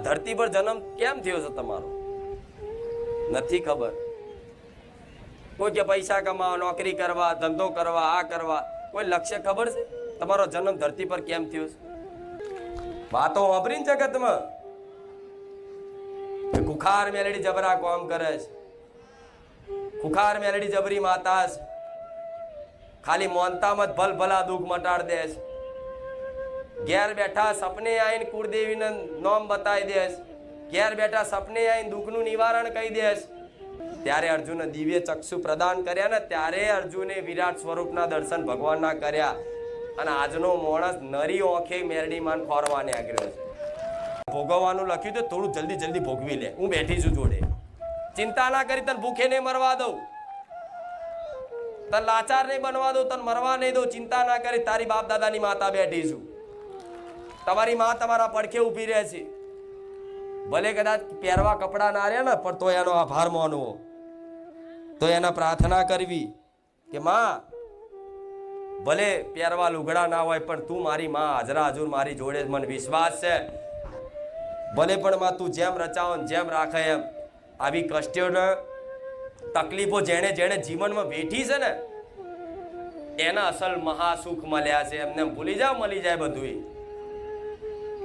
ધરતી પર જન્મ કેમ થયો છે તમારો? નથી ખબર. કોઈ કે પૈસા કમાવા, નોકરી કરવા, ધંધો કરવા, આ કરવા, કોઈ લક્ષ્ય ખબર છે? તમારો જન્મ ધરતી પર કેમ થયો છે? વાતો વાપરીને જગતમાં. કે કુખાર મેલડી જબરા કોમ કરે છે. કુખાર મેલડી જબરી માતા છે. ખાલી મોનતામાં ભલ ભલા દુઃખ મટાડ દે છે. ઘેર બેઠા સપને આવીને કુળદેવીને નોમ બતાવી દેશ. ઘેર બેઠા સપને આવીને દુઃખનું નિવારણ કહી દેશ. ત્યારે અર્જુને દિવ્ય ચક્ષુ પ્રદાન કર્યા ને ત્યારે અર્જુને વિરાટ સ્વરૂપના દર્શન ભગવાનના કર્યા. અને આજનો માણસ નરી ઓંખે મેરડી માન ખોરવાને આગ્રહ છે. ભોગવવાનું લખ્યું તો થોડું જલ્દી જલ્દી ભોગવી લે. હું બેઠી છું જોડે. ચિંતા ના કરી, તને ભૂખે નહીં મરવા દઉં. તને લાચાર નહીં બનવા દઉં, તને મરવા નહીં દઉં. ચિંતા ના કરી, તારી બાપ દાદાની માતા બેઠી છું. તમારી માં તમારા પડખે ઊભી રહે છે. ભલે કદાચ પહેરવા કપડાં ના રહ્યા ને, પણ તો એનો આભાર માનવો. તો એના પ્રાર્થના કરવી કે, માં, ભલે પહેરવા લુગડા ના હોય, પણ તું મારી માં હાજરા હજુર મારી જોડે મને વિશ્વાસ છે. ભલે પણ માં તું જેમ રચાવો જેમ રાખે એમ, આવી કષ્ટો તકલીફો જેણે જેણે જીવનમાં વેઠી છે ને, એના અસલ મહાસુખ મળ્યા છે. એમને ભૂલી જાવ મળી જાય બધું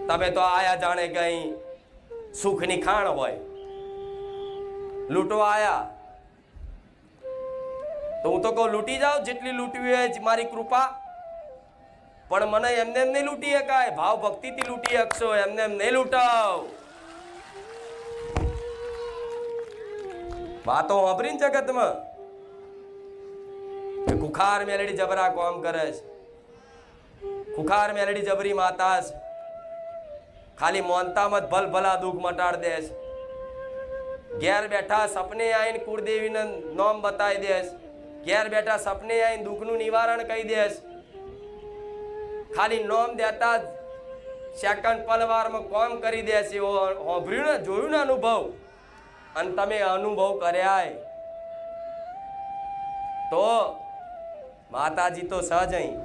તમે તો આયા જાણે કઈ સુખની ખાણ હોય. લૂંટો આયા. તો હું તો કહું, લૂંટી જાઓ, જેટલી લૂંટવી હોય મારી કૃપા. પણ મને એમને એમ નહીં લૂંટી શકાય. ભાવ ભક્તિથી લૂંટી શકશો, એમને એમ નહીં લૂંટાવ. વાતો વાપરીને જગતમાં? કુખાર મેલડી જબરા કોમ કરે છે. કુખાર મેલડી જબરી માતા છે. ખાલી મોનતામાં ભલ ભલા દુઃખ મટાડ દેશ ઘેર બેઠા સપને આવીને કુળદેવીને નોમ બતાવી દેશ ઘેર બેઠા સપને આવીને દુઃખનું નિવારણ કહી દેશ ખાલી નોમ દેતા સેકન્ડ પલવારમાં કોમ કરી દેશે એવો હોભર્યું ને? જોયું ને અનુભવ? અને તમે અનુભવ કર્યા તો માતાજી તો સહજ અહીં.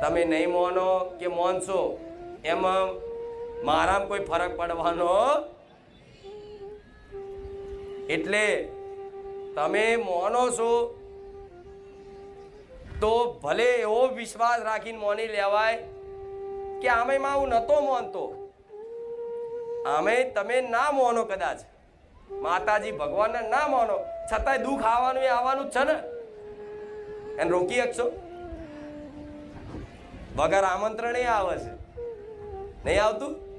તમે નહીં મોનો કે મોનશો એમાં મારામાં કોઈ ફરક પડવાનો? એટલે તમે મોનો છો, તો ભલે એવો વિશ્વાસ રાખીને મોની લેવાય કે આમેમાં હું નહોતો મોનતો. આમે તમે ના મોનો કદાચ. માતાજી ભગવાનને ના મોનો. છતાંય દુઃખ આવવાનું એ આવવાનું જ છે ને. એને રોકી શકશો? વગર આમંત્રણે આવે છે. નહીં આવતું?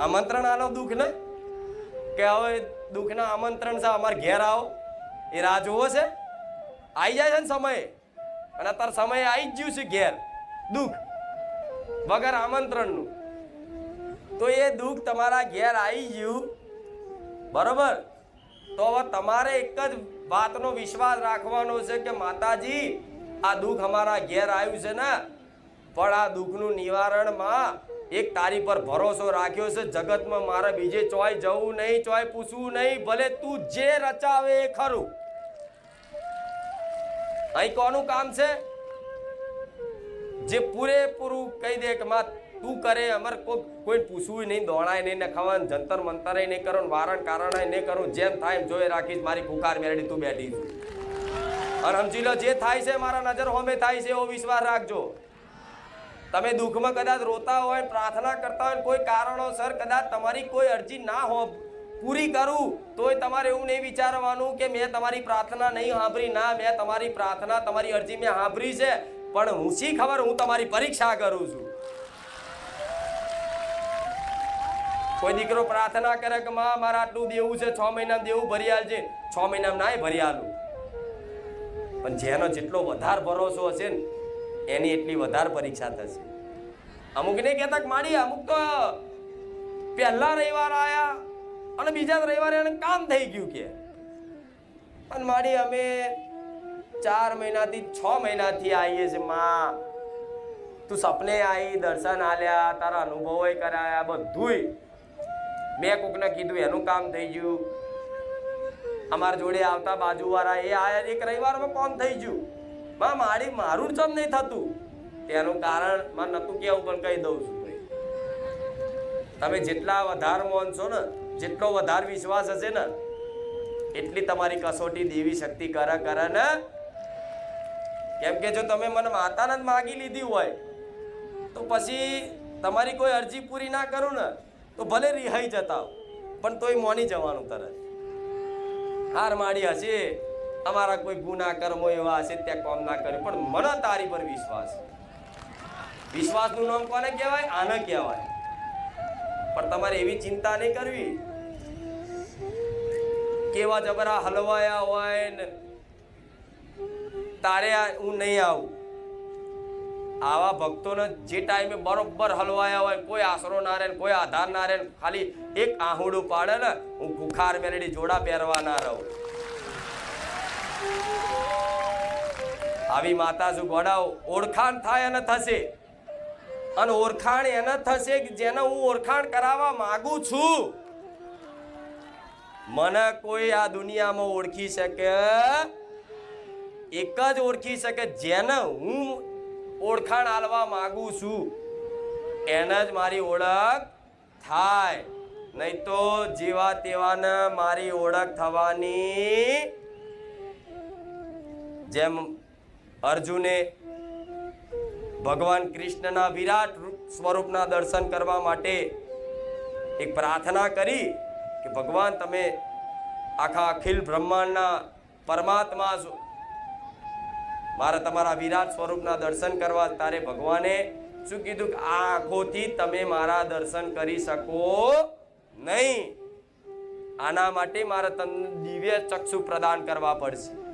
આમંત્રણ આલો દુઃખ ને કે હવે દુઃખના આમંત્રણ છે, અમારે ઘેર આવો. એ રાહ જોવો છે. આવી જાય છે ને સમયે. અને અત્યારે સમયે આવી જ ગયું છે ઘેર. દુઃખ વગર આમંત્રણનું. તો એ દુઃખ તમારા ઘેર આવી ગયું. બરોબર? તો હવે તમારે એક જ વાતનો વિશ્વાસ રાખવાનો છે કે માતાજી, આ દુઃખ અમારા ઘેર આવ્યું છે ને. પણ આ દુઃખનું નિવારણમાં એક તારી પર ભરોસો રાખ્યો છે, જગતમાં મારે બીજે ચોય જવું નહીં, ચોય પૂછવું નહીં, ભલે તું જે રચાવે એ ખરું. અહીં કોનું કામ છે? જે પૂરેપૂરું કહી દે કે માં, તું કરે, અમર કોઈ કોઈ પૂછવું નહીં દોડાય નહીં ને ખવાનું જંતર મંતરે નહીં કરો, વારણ કારણ નહીં કરું, જેમ થાય એમ જોઈ રાખીશ, મારી કુખાર મેળવી તું બેઠી અને સમજી લો, જે થાય છે મારા નજર હોમે થાય છે, એવો વિશ્વાસ રાખજો. તમે દુઃખમાં કદાચ રોતા હોય, પ્રાર્થના કરતા હોય, કોઈ કારણોસર કદાચ તમારી કોઈ અરજી ના હો, પૂરી કરું, તોય તમારે એવું નહીં વિચારવાનું કે મેં તમારી પ્રાર્થના નહીં સાંભળી. ના, મેં તમારી પ્રાર્થના, તમારી અરજી મેં સાંભળી છે, પણ હું શી ખબર? હું તમારી પરીક્ષા કરું છું. કોઈ દીકરો પ્રાર્થના કરે કે, માં, મારે આટલું દેવું છે, છ મહિનામાં દેવું ભરી આલજે છ મહિનામાં નાય ભરી આલું પણ જેનો જેટલો વધારે ભરોસો હશે ને એની એટલી વધારે પરીક્ષા થશે. અમુક ને કહેતા માડી અમુક તો પહેલા રવિવાર આયા અને બીજા રવિવારે એને કામ થઈ ગયું કે. પણ માડી અમે ચાર મહિનાથી છ મહિનાથી આવીએ છીએ, માં. તું સપને આવી દર્શન આલ્યા, તારા અનુભવો કરાયા, બધુંય. મેં કોકને કીધું, એનું કામ થઈ ગયું. અમારા જોડે આવતા બાજુવાળા એ આયા, એક રવિવારમાં કોમ થઈ ગયું. માં, મારી, મારું ચમ નહીં થતું. તેનું કારણમાં નતું કેવું પણ કહી દઉં છું તમે જેટલા વધારે માનશો ને, જેટલો વધારે વિશ્વાસ હશે ને, એટલી તમારી કસોટી દેવી શક્તિ કરે કરે ને. કેમ કે જો તમે મને માતાને જ માગી લીધી હોય, તો પછી તમારી કોઈ અરજી પૂરી ના કરું ને, તો ભલે રિહાઈ જતા પણ તોય મોની જવાનું તરત. હાર માડી હશે. અમારા કોઈ ગુના, કર્મો એવા હશે ત્યાં કોમ ના કર્યું પણ મને તારી પર વિશ્વાસ. વિશ્વાસનું નામ કોને કહેવાય? આને કહેવાય. પણ તમારે એવી ચિંતા નહીં કરવી કેવા જબરા હલવાયા હોય ને તારે હું નહીં આવું. આવા ભક્તોને જે ટાઈમે બરોબર હલવાયા હોય, કોઈ આશરો ના રહે કોઈ આધાર ના રહે ખાલી એક આહુડું પાડે ને હું ભૂખાર મેલડી જોડા પહેરવા ના રહું. આવી માતા શું ગોડાઓ ઓળખાણ થાય અને થશે. અને ઓળખાણ એને થશે કે જેને હું ઓળખાણ કરાવવા માંગુ છું. મને કોઈ આ દુનિયામાં ઓળખી શકે, એક જ ઓળખી શકે જેને હું ઓળખાણ આલવા માંગુ છું. એને જ મારી ઓળખ થાય. નહીં તો જેવા તેવાને મારી ઓળખ થવાની જેમ અર્જુને ભગવાન કૃષ્ણના વિરાટ રૂપ સ્વરૂપના દર્શન કરવા માટે એક પ્રાર્થના કરી કે ભગવાન, તમે આખા અખિલ બ્રહ્માંડના પરમાત્મા છો. મારે તમારા વિરાટ સ્વરૂપના દર્શન કરવા, તારે ભગવાને શું કીધું કે આ આંખોથી તમે મારા દર્શન કરી શકો નહીં. આના માટે મારે તમને દિવ્ય ચક્ષુ પ્રદાન કરવા પડશે.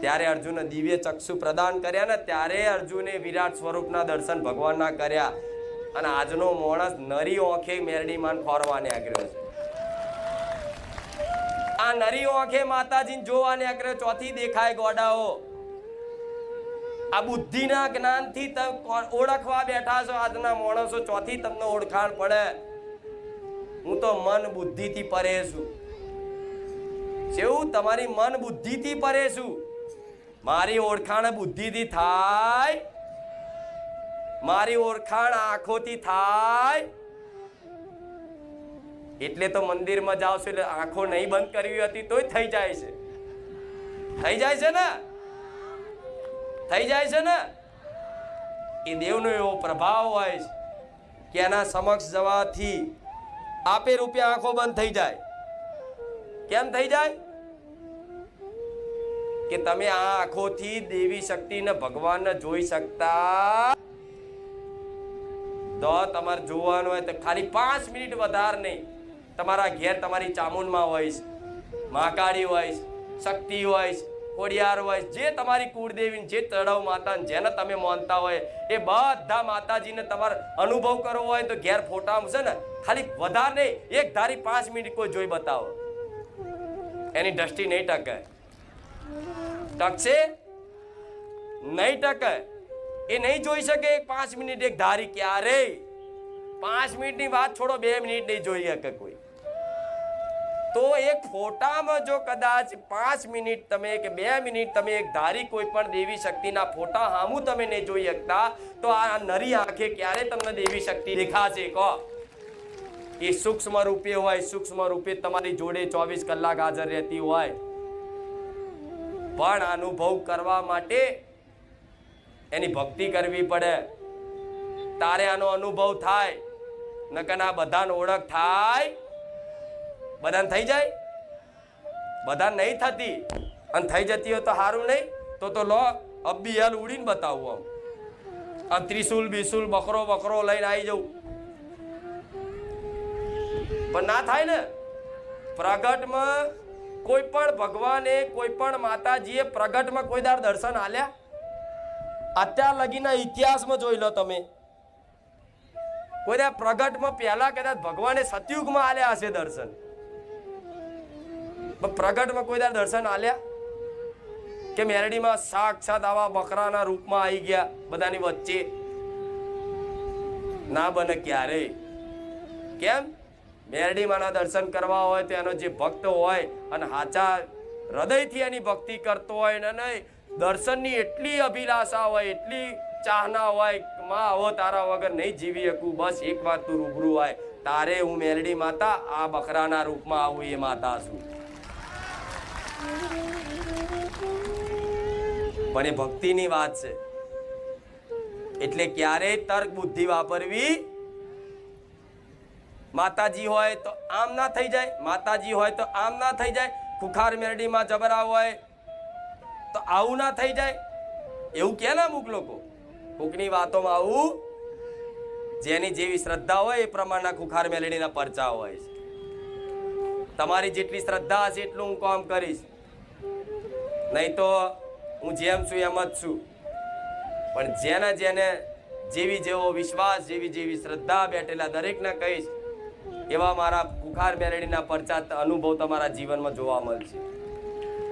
ત્યારે અર્જુને દિવ્ય ચક્ષુ પ્રદાન કર્યા ને ત્યારે અર્જુને વિરાટ સ્વરૂપના દર્શન ભગવાનના કર્યા. અને આજનો માણસ નરી ઓંખે મેરડીમાન ફરવા નીકળ્યો છે. આ નરી ઓંખે માતાજીને જોવા નીકળ્યો ચોથી દેખાય ગોડાઓ. આ બુદ્ધિના જ્ઞાનથી તમે ઓળખવા બેઠા છો આજના માણસો, ચોથી તમને ઓળખાણ પડે. હું તો મન બુદ્ધિથી પરે છું. જેવું તમારી મન બુદ્ધિથી પરે છું. મારી ઓળખાણ બુદ્ધિથી થાય. મારી ઓળખાણ આંખોથી થાય. એટલે તો મંદિરમાં જાવ છો એટલે આંખો નહીં બંધ કરવી હતી તોય થઈ જાય છે. થઈ જાય છે ને? થઈ જાય છે ને? એ દેવનો એવો પ્રભાવ હોય છે કે એના સમક્ષ જવાથી આપે રૂપિયા આંખો બંધ થઈ જાય. કેમ થઈ જાય? કે તમે આ આંખોથી દેવી શક્તિને ભગવાનને જોઈ શકતા? તો તમારે જોવાનું હોય તો ખાલી પાંચ મિનિટ વધારે નહીં. તમારા ઘેર તમારી ચામુંડમાં હોય મહાકાળી હોય શક્તિ હોય કોડિયાર હોય જે તમારી કુળદેવી જે તળાવ માતા જેને તમે માનતા હોય, એ બધા માતાજીને તમારે અનુભવ કરવો હોય તો ઘેર ફોટા છે ને. ખાલી વધારે નહીં, એક ધારી પાંચ મિનિટ કોઈ જોઈ બતાવો. એની દ્રષ્ટિ નહીં ટકે. ટકશે? નહીં ટકે. એ નહીં જોઈ શકે પાંચ મિનિટ એક ધારી ક્યારે પાંચ મિનિટની વાત છોડો, બે મિનિટ નહીં જોઈ શકે કોઈ. તો એક ફોટામાં જો કદાચ પાંચ મિનિટ તમે કે બે મિનિટ તમે એક ધારી કોઈ પણ દેવી શક્તિના ફોટા હામું તમે નહીં જોઈ શકતા, તો આ નરી આંખે ક્યારે તમને દેવી શક્તિ દેખાશે? કહો. એ સૂક્ષ્મ રૂપે હોય સૂક્ષ્મ રૂપે તમારી જોડે ચોવીસ કલાક હાજર રહેતી હોય. પણ અનુભવ કરવા માટે એની ભક્તિ કરવી પડે. તારે આનો અનુભવ થાય, નકર આ બધાને ઓળખ થાય. બધાને થઈ જાય? બધા નહીં થતી? અને થઈ જતી હોય તો સારું નહીં? તો તો લો અબ્બી હાલ ઉડીને બતાવું આમ. આ ત્રિશુલ બિશુલ બકરો બકરો લઈને આવી જવું. પણ ના થાય ને? પ્રગટમાં કોઈ પણ ભગવાને, કોઈ પણ માતાજીએ પ્રગટમાં કોઈ દાર દર્શન આલ્યા? અત્યાર લગીના ઇતિહાસમાં જોઈ લો તમે. કોઈ દાર પ્રગટમાં પહેલા કદાચ ભગવાને સતયુગમાં આલ્યા હશે દર્શન. પ્રગટમાં કોઈ દાર દર્શન આલ્યા? કે મેરડીમાં સાક્ષાત આવા બકરાના રૂપમાં આવી ગયા બધાની વચ્ચે? ના બને ક્યારેય કેમ? મેરડીમાંના દર્શન કરવા હોય તો એનો જે ભક્ત હોય અને હાચા હૃદયથી એની ભક્તિ કરતો હોય ને નહીં, દર્શનની એટલી અભિલાષા હોય, એટલી ચાહના હોયમાં, આવો તારા વગર નહીં જીવી શકું, બસ એક વાત તું રૂબરૂ આય. તારે હું મેરડી માતા, આ બકરાના રૂપમાં આવું એ માતા છું. પણ એ ભક્તિની વાત છે. એટલે ક્યારેય તર્ક બુદ્ધિ વાપરવી માતાજી હોય તો આમ ના થઈ જાય, માતાજી હોય તો આમ ના થઈ જાય, ખુખાર મેરડીમાં જબરા હોય તો આવું ના થઈ જાય. એવું કે ના અમુક લોકો? કોકની વાતોમાં આવું? જેની જેવી શ્રદ્ધા હોય એ પ્રમાણના ખુખાર મેલડીના પરચા હોય છે. તમારી જેટલી શ્રદ્ધા હશે એટલું હું કામ કરીશ. નહીં તો હું જેમ છું એમ જ છું. પણ જેને જેને જેવી જેવો વિશ્વાસ, જેવી જેવી શ્રદ્ધા બેઠેલા દરેકને કહીશ એવા મારા કુખાર બેરડીના પરચા અનુભવ તમારા જીવનમાં જોવા મળશે.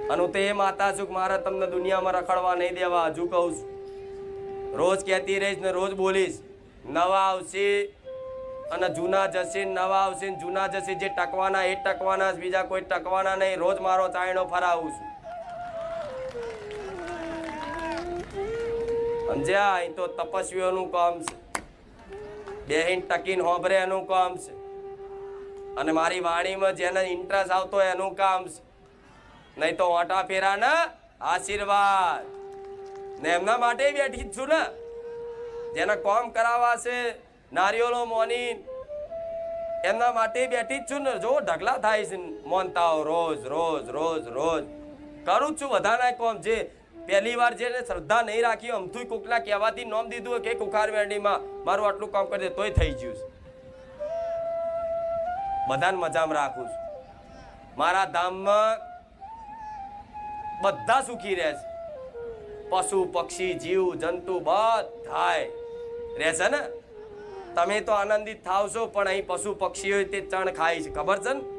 અને તે માતા છું કે મારે તમને દુનિયામાં રખડવા નહીં દેવા, હજુ કહું છું. રોજ કહેતી રહીશ ને રોજ બોલીશ, નવા આવશે અને જૂના જશે, નવા આવશે જૂના જશે. જે ટકવાના એ ટકવાના બીજા કોઈ ટકવાના નહીં. રોજ મારો ચાયણો ફરાવું છું. સમજ્યા? અહીં તો તપસ્વીઓનું કામ છે. બેહીન ટકીને હોભરે એનું કામ છે. અને મારી વાણીમાં જેને ઇન્ટરેસ્ટ આવતો એનું કામ નહીં તો ઓટા ફેરાના આશીર્વાદ. ને એમના માટે બેઠી જ છું ને. જેને કોમ કરાવવા છે નારિયેળો મોની એમના માટે બેઠી જ છું ને. જો ઢગલા થાય છે મોનતાઓ રોજ રોજ રોજ રોજ. કરું છું બધાના કોમ. જે પહેલી વાર જેને શ્રદ્ધા નહીં રાખી અમથું કોકના કહેવાથી નોમ દીધું કે કુખાર વેરડીમાં મારું આટલું કામ કરી દે તોય થઈ ગયું છે. બધાને મજામાં રાખું છું. મારા ધામમાં બધા સુખી રહે છે. પશુ, પક્ષી, જીવ, જંતુ બધાય રહેશે ને? તમે તો આનંદિત થાવ છો, પણ અહીં પશુ, પક્ષીઓ તે ચણ ખાય છે. ખબર છે ને?